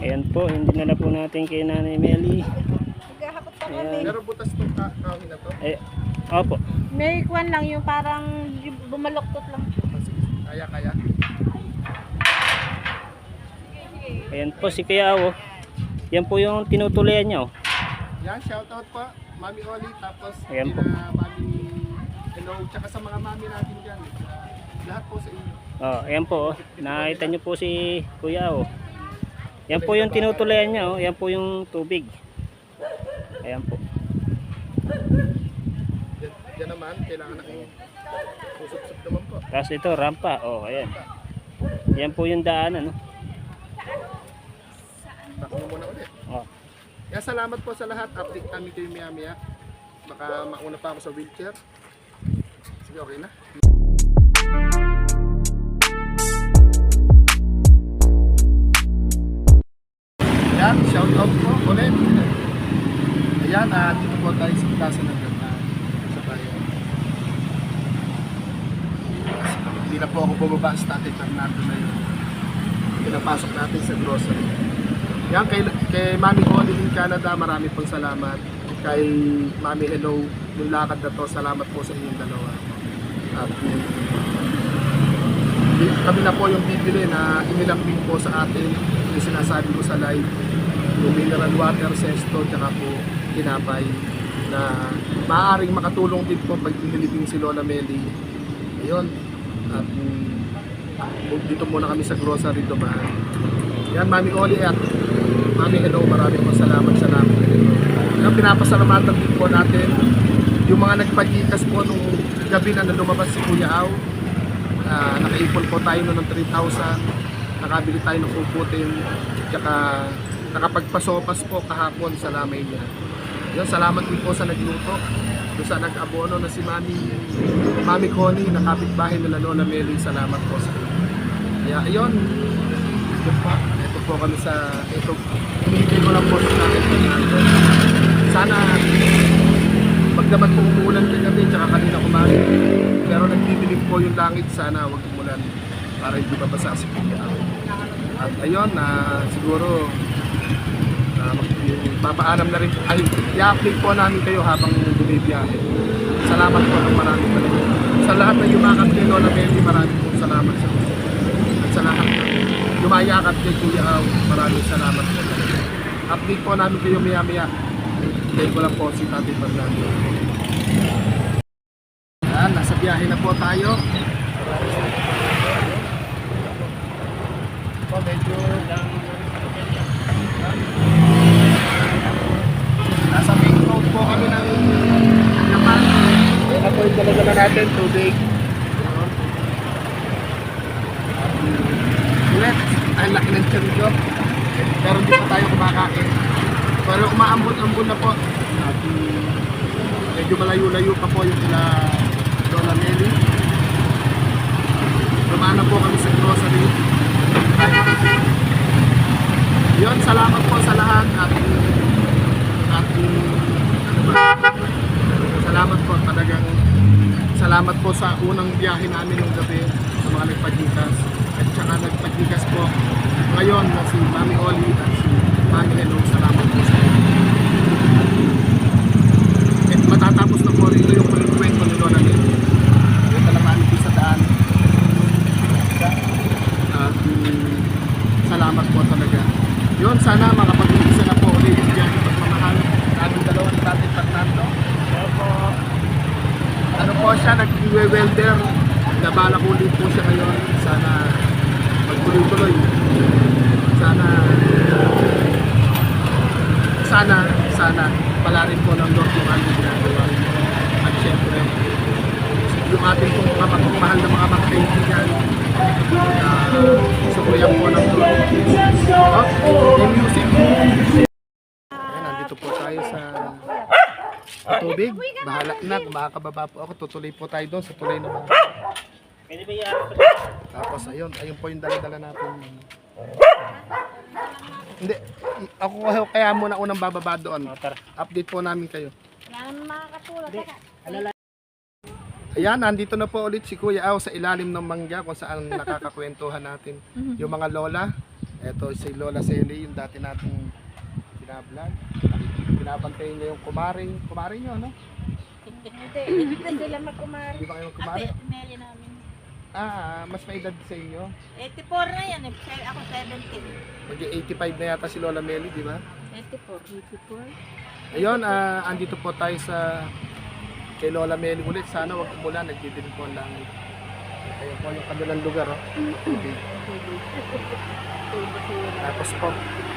Ayan po, hindi na po natin kay Nanay Meli. Maghahakot pa kami. Pero butas tong ka kahoy na to. Ay, opo. May kwan lang yung parang bumaloktot lang. Kaya, kaya. Ayan po si Kuya Awo. Yan po yung tinutuloyan niya. Oh. Yan, shoutout po. Mami Oli, tapos Ayan po. kina Mami Hello, tsaka sa mga mami natin dyan. Lahat po sa inyo. Oh, ayan po. Oh. Nakita niyo po si Kuya Awo. Yan po yung tinutuloyan niya. Oh. Yan po yung tubig. Ayan po. Yan, yan naman, kailangan na kayo. Susup-sup naman po. Tapos ito, rampa. Oh, ayan. Yan po yung daanan. No? Takbo muna ulit. Oh. Kaya salamat po sa lahat. Update kami kayo maya maya. Baka mauna pa ako sa wheelchair. Sige, okay na. Ayan, shout out po ulit. Ayan, ah, dito po tayo sa Plaza ng Ganda sa bayan. Hindi na po ako bumaba sa Tatay Fernando na yun. Pinapasok natin sa grocery. Yan, kay, kay Mami Holly in Canada, marami pong salamat. Kay Mami Hello, yung lakad na to, salamat po sa inyong dalawa. At di- kami na po yung bibili na inilambing po sa atin, yung sinasabi ko sa live, yung mineral water, sesto, tsaka po tinapay na maaaring makatulong din po pag inilibing si Lola Meli. Ayun. At mm, dito muna kami sa grocery dumaan. Yan, Mami Oli at Mami Hello, maraming po salamat sa namin. Yung pinapasalamatan din po natin, yung mga nagpagikas po nung gabi na lumabas si Kuya Au, ah, nakaipon po tayo ng 3,000, nakabili tayo ng puputin, tsaka nakapagpasopas po kahapon sa lamay niya. Yun, salamat din po sa nagluto. Doon sa nag-abono na si Mami, Mami Connie, na kapitbahay nila Lola Meli, salamat po sa inyo. Kaya ayun, ito po, ito po kami sa, ito, hinihintay ko lang po sa akin. Sana, pagdaman po umuulan kagabi, tsaka kanina kumain, pero nagdidilim po yung langit, sana wag umulan para hindi mabasa si Kuya. At ayun, na siguro, na papaalam na rin, ay, i-update po namin kayo habang bumibiyahe. Salamat po ng marami talaga. Sa lahat na yumakap kay Lola Meli, maraming po salamat sa inyo. At sa lahat na yumayakap kay Kuya Au, maraming salamat po. Update po namin kayo maya-maya. Kaya ko lang po si Tati Fernando. Yan, nasa biyahe na po tayo. Po, medyo Nasa main road po kami ng Japan. Na po yung dala natin, tubig. Ulit, ang laki ng tiyan. Pero hindi pa tayo kumakain. Pero umaambon-ambon na po. Medyo malayo-layo pa po yung kila Lola Meli. Dumaan na po kami sa grocery. Yun, salamat po sa lahat. At at ano? Salamat po talagang salamat po sa unang biyahe namin ng gabi sa mga nagpagikas at saka nagpagikas po ngayon na si Mami Oli at si Mami Hello. Salamat po sa inyo. At matatapos na po rito yung kwento ni Lola Mel yung talamaan ko sa daan. At salamat po talaga yun sana makapag-umpisa na po ulit yung biyahe pagmamahal sa aming dalawa ni Tatay Fernando ano po siya, nag-welder. Nabalak ulit po siya ngayon. Sana magtuloy-tuloy. Sana sana, sana pala rin po ng Lord yung ating ginagawa. At syempre, yung ating mga pagmamahal na mga mga kaibigan sukuyan po ng. Oh, yung music. Ayan, nandito po tayo sa tubig. Bahala na, kung makakababa po ako, tutuloy po tayo doon sa tulay na mga. Tapos ayun, ayun po yung dala-dala natin. Hindi, ako kaya- muna unang bababa doon. Motor. Update po namin kayo. Wala naman makakatulog. Ayan, nandito na po ulit si Kuya Aw sa ilalim ng mangga kung saan nakakakwentuhan natin. Yung mga lola, Ito si Lola Sally, yung dati nating binablog. Binabantayin niya yung kumaring, kumaring nyo, no? Hindi, hindi sila magkumari. Di ba kayo kumaring? Ate, Mary namin. Ah, mas may edad sa inyo. 84 na yan. eh. Ako 70. Mag-85 na yata si Lola Meli, di ba? 84. 84? Ayun, ah, andito po tayo sa kay Lola Meli ulit. Sana wag umulan, nagdidilim po ang langit. Ayun po yung kanilang lugar, oh. Tapos po,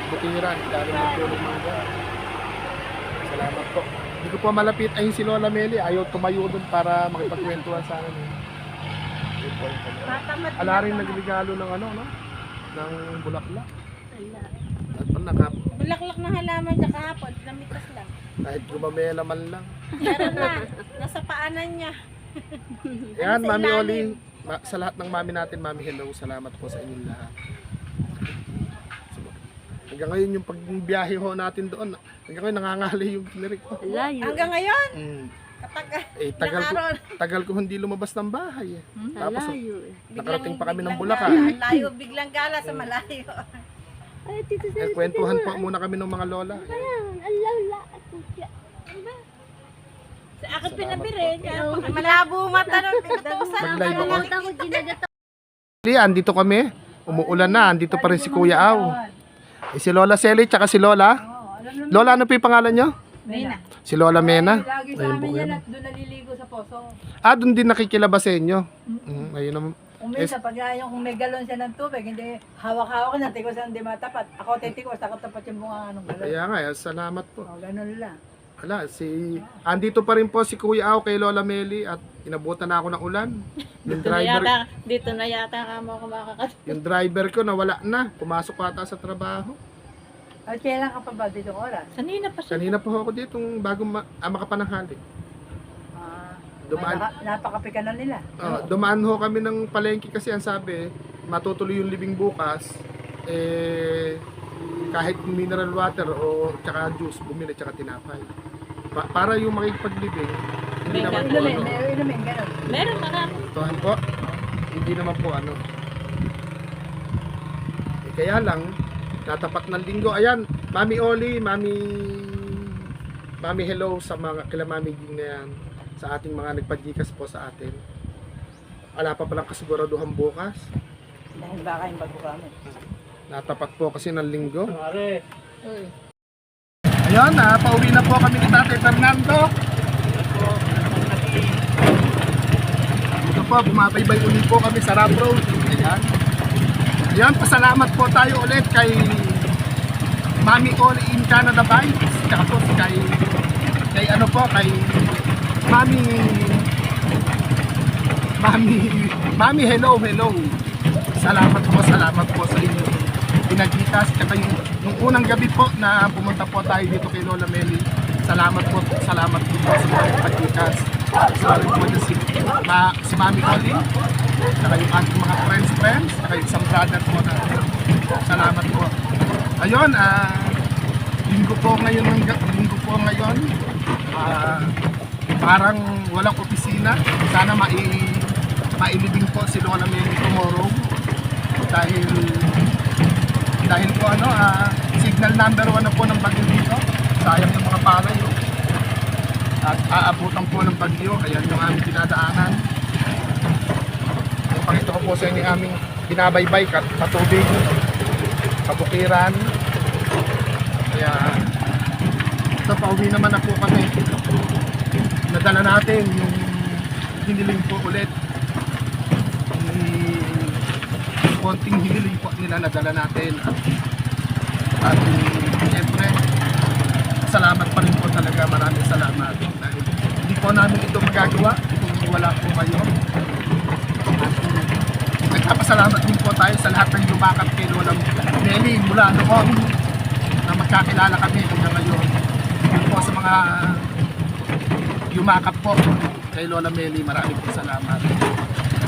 butiran, galing ng tulog mangga. Salamat po. Hindi ko po malapit ayun si Lola Meli. Ayaw tumayo doon para makipagkwentuhan sa akin. Tatamad Ala rin nagregalo ng ano, no? Ng bulaklak. Ala. At nakap, Bulaklak ng halaman niya kahapon. Namitas lang. kahit gumamela man lang. Meron na. Nasa paanan niya. Yan, Sa Mami ilalim. Oli. Ma- sa lahat ng mami natin, Mami, hello. Salamat po sa inyong lahat. So, hanggang ngayon yung pagbiyahe ho natin doon, hanggang ngayon nangangali yung kinirik ko. Hanggang ngayon. Mm. Kapag Eh, tagal ko, tagal ko hindi lumabas ng bahay. Eh. Tapos, nakarating pa kami ng Bulacan. Ang layo, biglang gala sa malayo. eh, kwentuhan po muna kami ng mga lola. Sa akin pinabiri niya. Malabo mata ng pinutusan. Mag-live ako. Li, andito kami. Umuulan na. Andito pa rin si Kuya Aw. Eh, si Lola Sally, tsaka si Lola. Lola, ano po yung pangalan nyo? Nina. Si Lola Mena. Lagi Ayun sa po amin yan at doon naliligo sa poso. Ah, doon din nakikilabas sa inyo. Mm, ayun naman. Kung minsan, pag ayaw kung may galon siya ng tubig, hindi hawak-hawak na, tikos ang di matapat. Ako titikos, ako tapat yung bunga ng galon. Kaya nga, eh, salamat po. O, ganun lang. Ala, si andito pa rin po si Kuya Aw kay Lola Meli at inabutan na ako ng ulan. Yung Dito na driver, yata, dito na yata ka mo kumakakat. yung driver ko nawala na. Pumasok ata sa trabaho. At kailan ka pa ba dito oras? Kanina pa siya. Kanina po ako dito bago ma ah, makapananghali. Dumaan, ka na nila. oh, dumaan ho kami ng palengke kasi ang sabi, matutuloy yung libing bukas. Eh, kahit mineral water o tsaka juice, bumili tsaka tinapay. Pa- para yung makipaglibing, hindi May naman po ano. Meron na nga. Tuhan po, hindi naman po ano. Eh, kaya lang, tatapat ng linggo. Ayan, Mami Oli, Mami Mami hello sa mga kila Mami Ging na yan, sa ating mga nagpagikas po sa atin. Wala pa palang kasiguraduhan bukas. Dahil baka yung bago kami. Natapat po kasi ng linggo. Ayun, ah, pauwi na po kami ni Tate Fernando. Ito po, bumabaybay uli po kami sa Rough Road. Ayan. Ayan, pasalamat po tayo ulit kay Mami Oli in Canada Bikes. Po kay, kay ano po, kay Mami Mami, Mami, hello, hello. Salamat po, salamat po sa inyo. Pinagitas, tsaka yung, yung unang gabi po na pumunta po tayo dito kay Lola Meli. Salamat po, salamat po sa mga pagkikas. Salamat po na si, ma, si Mami Oli, tsaka yung ating mga friends, friends, tsaka yung isang brother po na salamat po. Ayun, ah, linggo po ngayon, ng ga- linggo po ngayon, ah, parang walang opisina. Sana mai mailibing po si Lola Meli tomorrow. Dahil dahil po ano ah, signal number 1 na po ng bagyo dito. Sayang yung mga palay oh. at aabutan po ng bagyo. Kaya yung aming dinadaanan. Pakita ko po sa inyo aming binabaybay kat patubig kabukiran. Kaya ito pauwi naman na po kami nadala natin yung hiniling po ulit. Yung konting hiniling po nila nadala natin. At, at siyempre salamat pa rin po talaga. Maraming salamat. Dahil hindi po namin ito magagawa kung wala po kayo. Nagpapasalamat din po tayo sa lahat ng lumakap kay Lola Nelly mula noon na magkakilala kami hanggang ngayon. Po sa mga yumakap po kay Lola Meli. Maraming po salamat.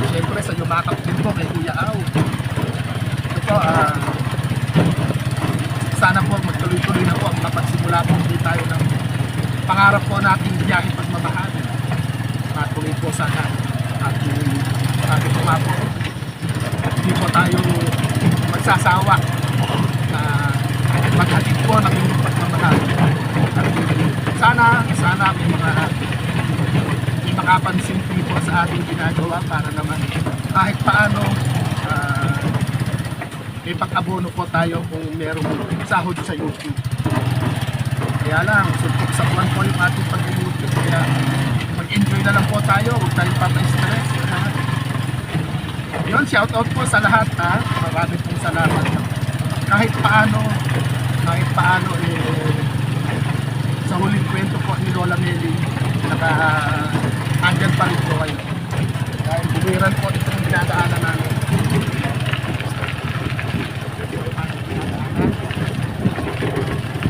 Siyempre sa yumakap din po kay Kuya Au. Ito po, ah, sana po magtuloy-tuloy na po ang mapagsimula po ulit tayo ng pangarap po nating biyahe pagmamahal. Matuloy po sana ating ating po nga po. Hindi po tayo magsasawa sa ating ginagawa para naman kahit paano ah, may pag-abono po tayo kung merong sahod sa YouTube. Kaya lang, suntok sa buwan po yung ating pag-YouTube. Kaya mag-enjoy na lang po tayo. Huwag tayong papa-stress. Yun, shout out po sa lahat ha. Maraming pong salamat. Kahit paano, kahit paano eh, sa huling kwento po ni Lola Meli, naka andyan pa rin po kayo. Dahil bumiran po itong dinadaanan namin.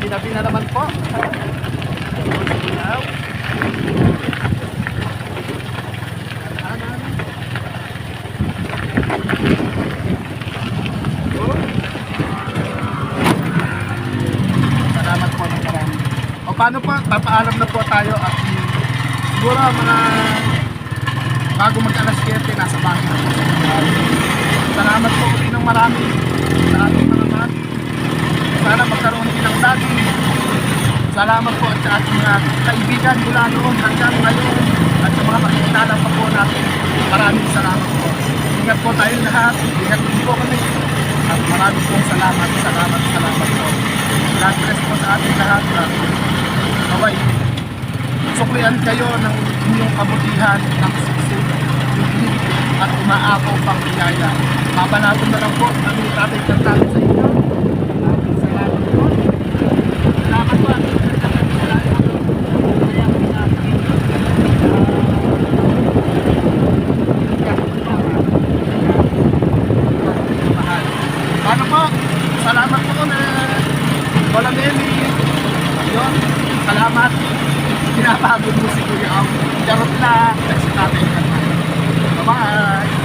Tinabi na naman po. O paano po, papaalam na po tayo at siguro mga bago mag alas 7, nasa bahay na. Salamat po ulit ng marami sa ating mga mahal. Sana magkaroon din ng lagi. Salamat po at sa ating mga kaibigan mula noon hanggang ngayon at sa mga makikilala pa po natin. Maraming salamat po. Ingat po tayo lahat. Ingat po kami. At maraming pong salamat, salamat, salamat po. God bless po sa ating lahat. At naway, suklian kayo ng inyong kabutihan ng suksik, at umaapaw pang biyaya. Papanaton na lang po ang tatay kantahan sa inyo. Salamat po. Na Wala Nelly. Yun. Salamat. Pinapagod mo si Kuya Ang. Charot lang. Kasi tatay ka na. Bye-bye.